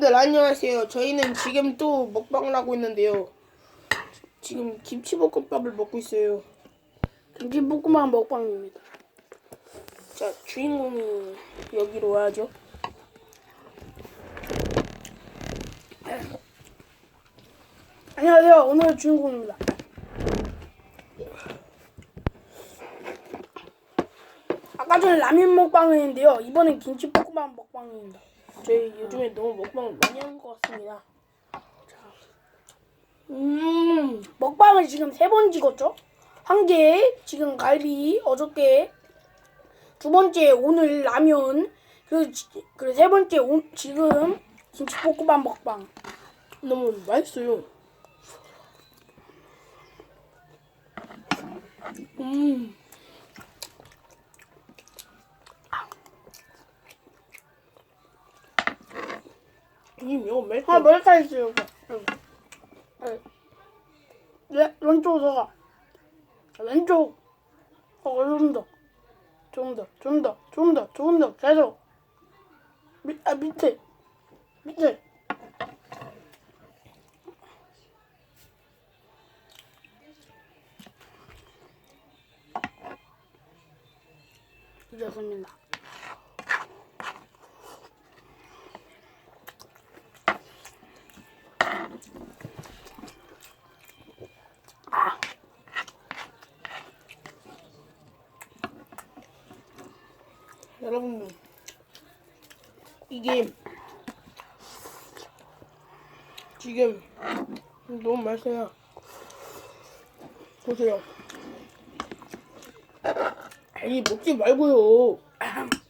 여러분들 안녕하세요. 저희는 지금 또 먹방을 하고 있는데요. 지금 김치볶음밥을 먹고 있어요. 김치볶음밥 먹방입니다. 자, 주인공이 여기로 와야죠. 안녕하세요. 오늘 주인공입니다. 아까 전에 라면 먹방을 했는데요. 이번엔 김치볶음밥 먹방입니다. 저희 요즘에 너무 먹방을 많이 하는 것 같습니다. 음, 먹방을 지금 세 번 찍었죠? 한 개, 지금 갈비, 어저께, 두 번째, 오늘 라면, 그리고, 지- 그리고 세 번째, 오, 지금 김치볶음밥 먹방. 너무 맛있어요. 음. 이거 맛있어. 아, 머리카락 있어요, 이거. 여기. 여기. 네, 왼쪽으로 가. 왼쪽. 어, 좀 더. 좀 더, 좀 더, 좀 더, 좀 더, 계속. 밑, 아, 밑에. 밑에. 이렇습니다. 여러분들 이게 지금 너무 맛있어요. 보세요. 아니 먹지 말고요.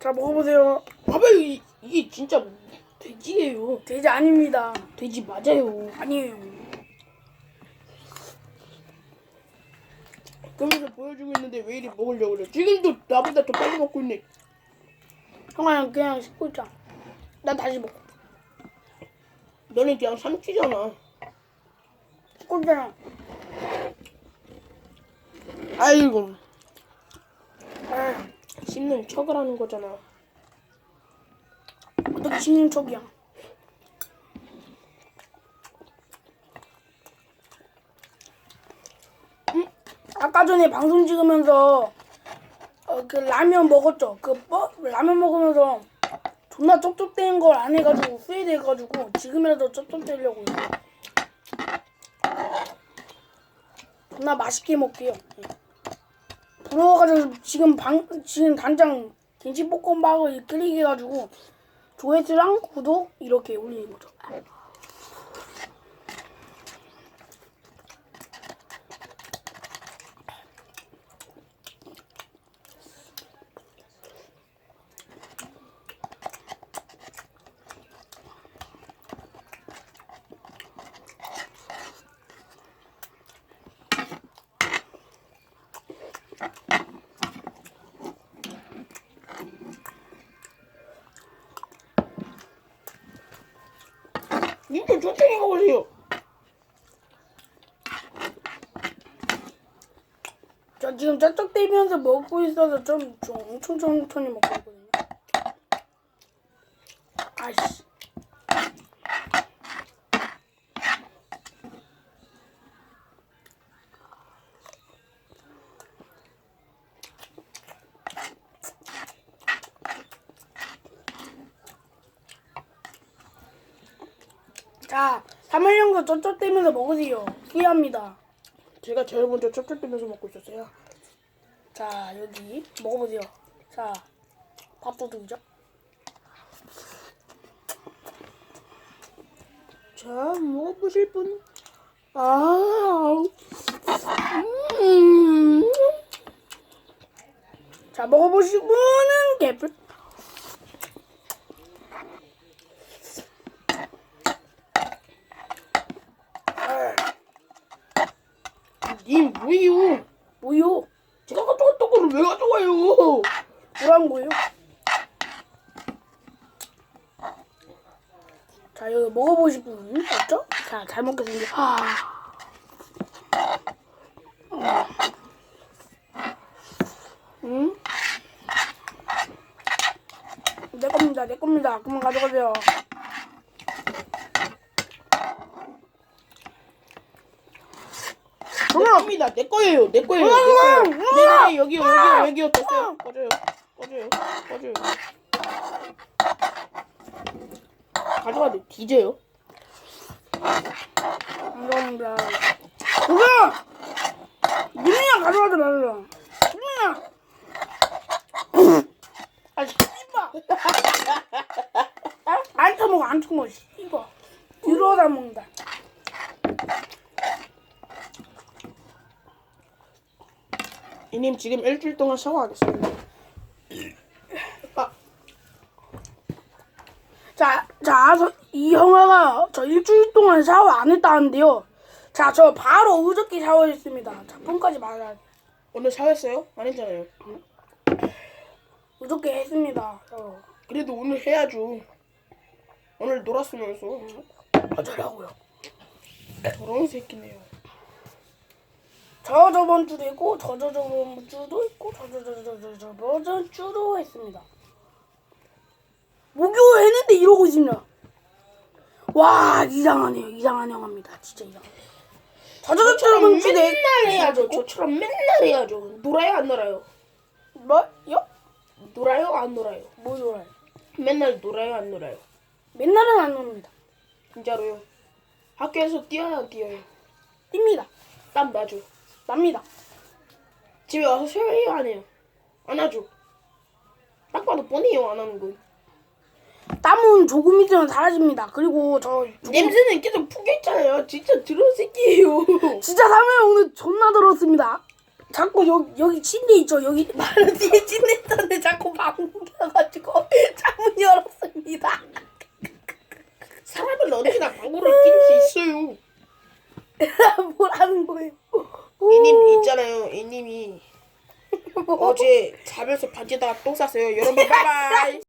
자, 먹어보세요. 봐봐요 이, 이게 진짜 돼지예요. 돼지 아닙니다. 돼지 맞아요. 아니에요. 그러면서 보여주고 있는데 왜 이리 먹으려고 그래? 지금도 나보다 더 빨리 먹고 있네. 형아는 그냥 씹고 있잖아. 나 다시 먹어. 너는 그냥 삼키잖아. 씹고 있잖아. 아이고 아, 씹는 척을 하는 거잖아. 어떻게 씹는 척이야. 음, 아까 전에 방송 찍으면서 어, 그 라면 먹었죠. 그 뭐, 라면 먹으면서 존나 쩝쩝대는 걸 안 해가지고 후회돼가지고 지금이라도 쩝쩝대려고 해요. 존나 맛있게 먹게요. 예. 부러워가지고 지금 방 지금 당장 김치볶음밥을 끓이게 해가지고 조회수랑 구독 이렇게 올리는 거죠. 님들 천천히 가보세요. 저 지금 쩍쩍대면서 먹고 있어서 좀, 좀 엄청 천천히 먹고 있거든요. 아이씨. 자, 3일령도 쩍쩍대면서 먹으세요. 후회합니다. 제가 제일 먼저 쩝쩝대면서 먹고 있었어요. 자, 여기 먹어보세요. 자, 밥도둑이죠? 자, 먹어보실 분? 아, 음. 자, 먹어보실 분은 개뿔. 자, 이거 먹어보실 분 맞죠? 자, 잘 먹겠습니다. 아. 음? 내 겁니다, 내 겁니다. 그만 가져가세요. 내 겁니다, 내 거예요, 내 거예요, 내 거예요. 네네네, 여기요, 여기요, 여기요, 됐어요. 꺼져요, 꺼져요, 꺼져요. 가져가도 뒤져요. 감사합니다. 누가 민이야 가져가지 말라. 민이야. 아 씨발. 안 처먹어 안 처먹어 씨발. 뒤로다 먹는다. 이님 지금 일주일 동안 샤워하겠습니다. 아, 자, 이 형아가 저 일주일 동안 샤워 안 했다는데요. 자, 저 바로 어저께 샤워했습니다. 자, 폰까지 말아야 돼. 오늘 샤워했어요? 안 했잖아요. 어저께 했습니다. 저. 그래도 오늘 해야죠. 오늘 놀았으면서 어쩌라고요? 더러운 새끼네요. 저 저번 주도 있고, 저 저 저번 주도 있고, 저 저 저 저 저 저번 주도 했습니다. 목요 했는데 이러고 있습니다. 와, 이상하네요. 이상한 형아입니다. 진짜 이상해. 저저저 저번 주도 했 맨날 해야죠. 저처럼 맨날 해야죠. 놀아요 안 놀아요? 뭐요? 놀아요 안 놀아요? 뭐 놀아요? 맨날 놀아요 안 놀아요? 맨날은 안 놉니다. 진짜로요. 학교에서 뛰어야 안 뛰어요. 뜁니다. 땀 나죠. 납니다. 집에 와서 쉬어요 안 해요? 안 하죠. 딱 봐도 뻔해요 안 하는 건. 땀은 조금 있으면 사라집니다. 그리고 저 조금- 냄새는 계속 풍겨 있잖아요. 진짜 더러운 새끼예요. 진짜 사면 오늘 존나 들었습니다. 자꾸 여기 여기 침대 있죠. 여기 바로 뒤에 침대 있었는데 자꾸 방귀가가지고 창문 열었습니다. 사람은 언제나 방구를 낄 수 있어요. 뭐라는 거예요? 이님 있잖아요. 이님이 어제 자면서 바지에다가 똥 쌌어요. 여러분 바이바이.